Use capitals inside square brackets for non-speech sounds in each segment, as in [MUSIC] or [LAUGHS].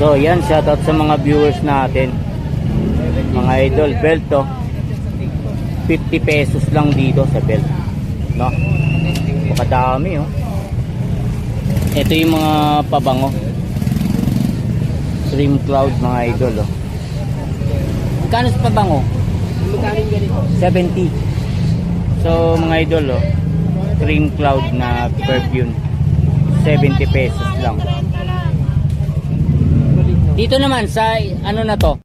So yan, shoutout sa mga viewers natin. Mga idol, belt to. 50 pesos lang dito sa belt. No? Pakadami oh. Ito yung mga pabango. Dream Cloud mga idol oh. Kano sa pabango? 70. So mga idol oh. Dream Cloud na perfume. 70 pesos lang. Dito naman sa ano na to?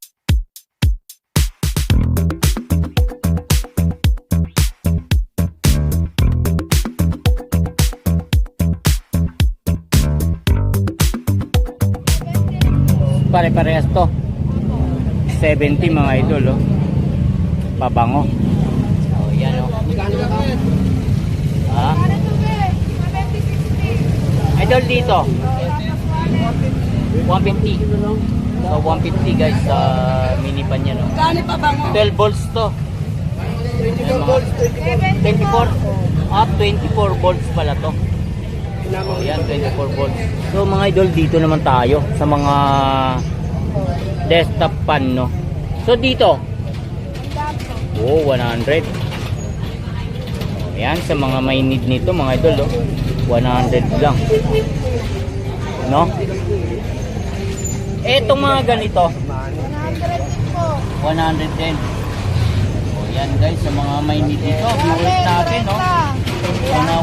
Pare-parehas to. 70 mga idol oh. Pabango. Oh, yan oh. Ha? Idol dito. 150. So 150 guys sa mini pan yan oh. Gani pa ba mo? 12 volts to. 24. Ah, 24 volts pala to. Oh, yan, 24 volts. So mga idol, dito naman tayo sa mga desktop pan, no? So dito, oh, 100. Oh, yan, sa mga may need nito, mga idol, oh, 100 lang. No? Etong mga ganito, 100 din. Oh, yan guys, sa mga may need nito, viewers natin, no? Mga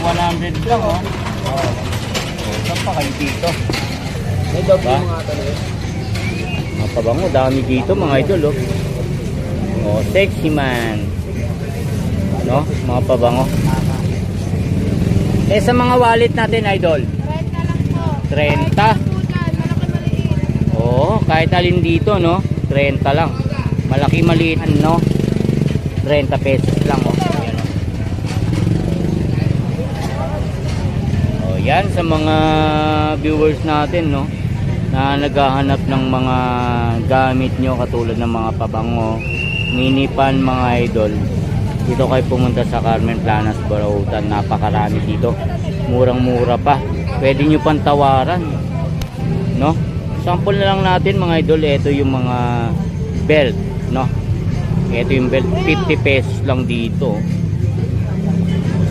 100 lang, oh. Oh. Saan pa kayo dito? May dog Ba? yung mga tanong. Mga pabango, dami dito mga idol, oh. Oh, sexy man. No? Mga pabango. Eh, sa mga wallet natin, idol. 30. Oo, kahit alin dito, no? 30 lang. Malaki maliit, no? 30 pesos lang, oh. Oh. Yan sa mga viewers natin, no? Na naghahanap ng mga gamit nyo katulad ng mga pabango, mini pan, mga idol. Dito kayo pumunta sa Carmen Planas, Barautan. Napakarami dito. Murang-mura pa. Pwede nyo pang tawaran. No? Sample na lang natin mga idol. Ito yung mga belt. No? Ito yung belt. 50 pesos lang dito.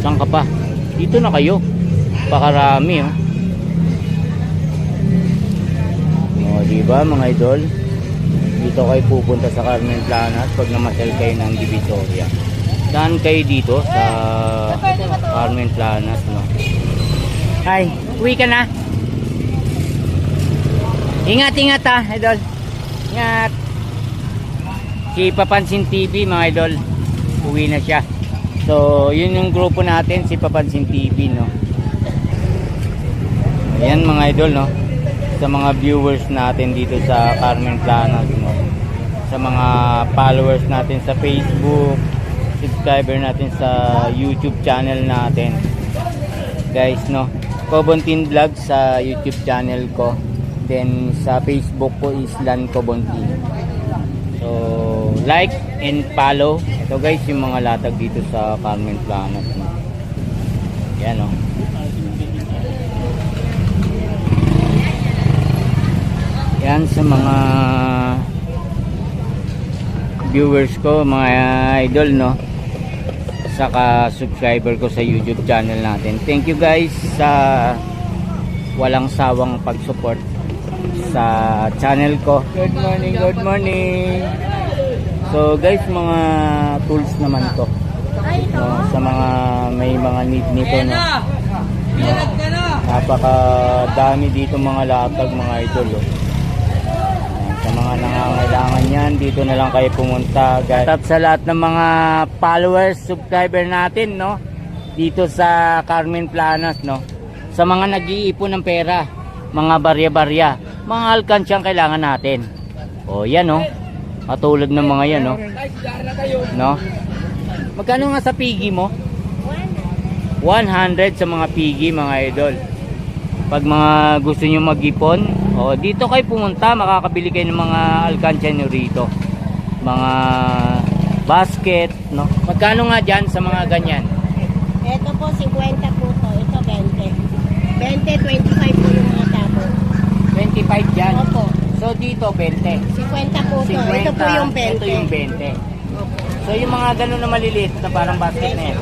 Saan ka pa? Dito na kayo. Pakarami oh. O, di ba mga idol? Dito kayo pupunta sa Carmen Planas pag namasyal kayo ng Divisoria. Saan kayo dito sa Carmen Planas, no? Ay, uwi ka na. Ingat, ingat ha, idol. Ingat. Si Papansin TV, mga idol. Uwi na siya. So, yun yung grupo natin, si Papansin TV, no? Ayan mga idol, no? Sa mga viewers natin dito sa Carmen Planas, no? Sa mga followers natin sa Facebook, subscriber natin sa YouTube channel natin. Guys, no? Kobontin Vlog sa YouTube channel ko. Then sa Facebook ko is Lan Kobontin. So, like and follow. Ito guys, yung mga latag dito sa Carmen Planas. No? Yan, no? Yan sa mga viewers ko, mga idol, no? Saka subscriber ko sa YouTube channel natin. Thank you guys sa walang sawang pag-support sa channel ko. Good morning, good morning. So guys, mga tools naman to. No, sa mga may mga need nito, no? no? Napaka dami dito mga latag, mga idol, oh. Sa mga nangangailangan yan, dito na lang kayo pumunta. guys. Out sa lahat ng mga followers, subscriber natin, no? Dito sa Carmen Planas, no? Sa mga nag-iipon ng pera, mga barya-barya, mga alkansyang kailangan natin. O, yan, no? Katulad ng mga yan, no? No? Magkano nga sa pigi mo? 100 sa mga pigi, mga idol. Pag mga gusto nyo mag-ipon, o, dito kayo pumunta, makakabili kayo ng mga alkansya nyo rito. Mga basket, no? Magkano nga dyan sa mga ganyan? Ito po, 50 po to. Ito, 20. 20, 25 po. 25 dyan. Opo. So, dito, 20. 50 po to. 50. Ito po yung 20. Ito yung 20. So yung mga ganun na maliliit na parang basket na yan,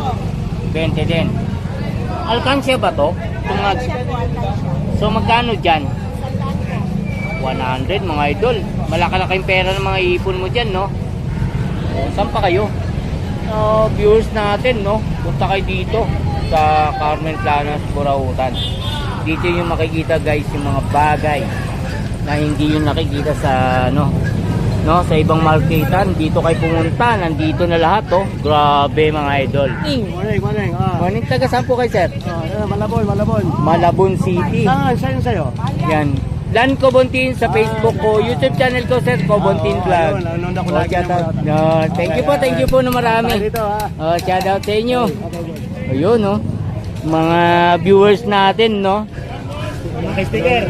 20 din. Alkansya ba to? Po, alkansya. So magkano dyan? Sandaan po. 100 mga idol. Malaki-laking pera ng mga ipon mo dyan, no? O, saan pa kayo? So, viewers natin, no? Punta kayo dito sa Carmen Planas, Burautan. Dito yung makikita guys yung mga bagay na hindi yung nakikita sa ano no sa ibang marketan dito kayo pumunta nandito na lahat oh grabe mga idol Morning, morning. Ah, morning taga saan po kayo sir ah, eh, Malabon, Malabon. Malabon City Saan, saan sa'yo? Yan. Dan Cobontin sa Facebook ko, YouTube channel ko, Sir Cobontin Ah, Vlog. Oh, lagi shout out. No, thank you po, thank you po na marami. dito, ha? Oh, shout out sa inyo. Ayun, no. Mga viewers natin, no. Mga sticker.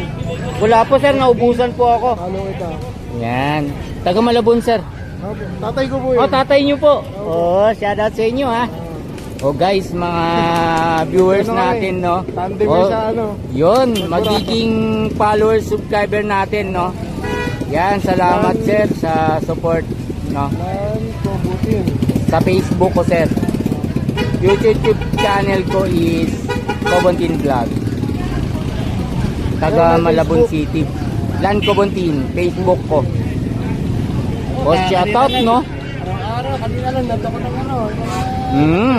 Wala po, sir. Naubusan po ako. Ano ito? Yan. Taga Malabon, sir. Opo, Tatay ko po yun. Oh, tatay nyo po. Oh, shout out sa inyo, ha. Oh, guys, mga [LAUGHS] viewers Ano natin, no. Tandem Oh, sa ano. Yun, magiging followers, subscriber natin, no. Yan, salamat, sir, sa support, no. Kobutin. Sa Facebook ko, sir. YouTube channel ko is Cobontin Vlog. Taga Malabon? City. Lan Cobontin, Facebook ko. O, shout out, no? Araw-araw, kanina lang, nandun ko ng ano. Mm.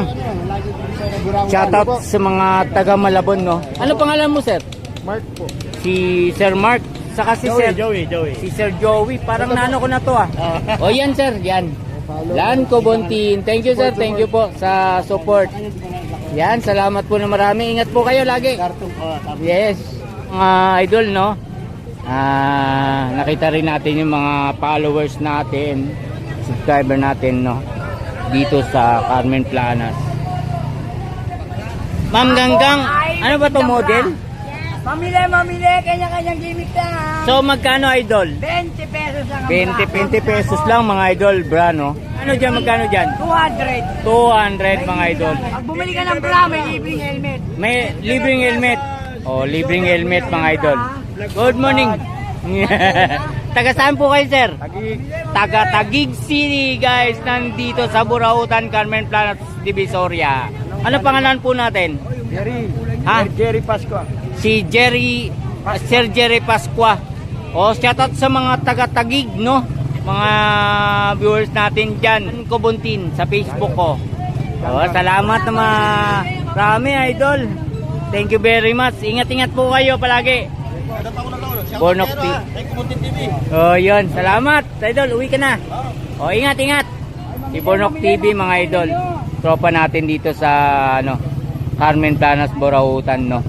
Shout out sa mga taga Malabon, no? Ano pangalan mo, sir? Mark po. Si Sir Mark. Saka si Sir Joey, Joey. Si Sir Joey, parang nano ko na to ah. O yan sir, yan. Lan Cobontin. Thank you sir, thank you po sa support. Yan, salamat po na marami. Ingat po kayo lagi. Tapos. Yes. Mga idol, no? Ah, nakita rin natin yung mga followers natin, subscriber natin, no? Dito sa Carmen Planas. Ma'am Ganggang, ano ba to model? Mamili, mamili. Kanya-kanyang gimmick na. So magkano idol? 20 pesos lang 20, 20 pesos lang mga idol, bra, no? Ano dyan, magkano dyan? 200. 200 mga idol. Pag bumili ka ng bra, may libreng helmet. May libreng helmet. Oh, libreng helmet mga idol. Good morning. [LAUGHS] Taga saan po kayo, sir? Tagig. Taga Taguig City, guys. Nandito sa Burautan, Carmen Planas, Divisoria. Ano pangalan po natin? Jerry. Ha? Jerry Pasqua. Si Jerry, uh, Sir Jerry Pasqua. O, shoutout sa mga taga Tagig, no? Mga viewers natin dyan. Kubuntin sa Facebook ko. O, salamat na marami, idol. Thank you very much. Ingat-ingat po kayo palagi. Bornok TV. Oh, yun. Salamat, idol. Uwi ka na. O, ingat, ingat. Si Bornok TV, mga idol. Tropa natin dito sa, ano, Carmen Planas, Borautan, no?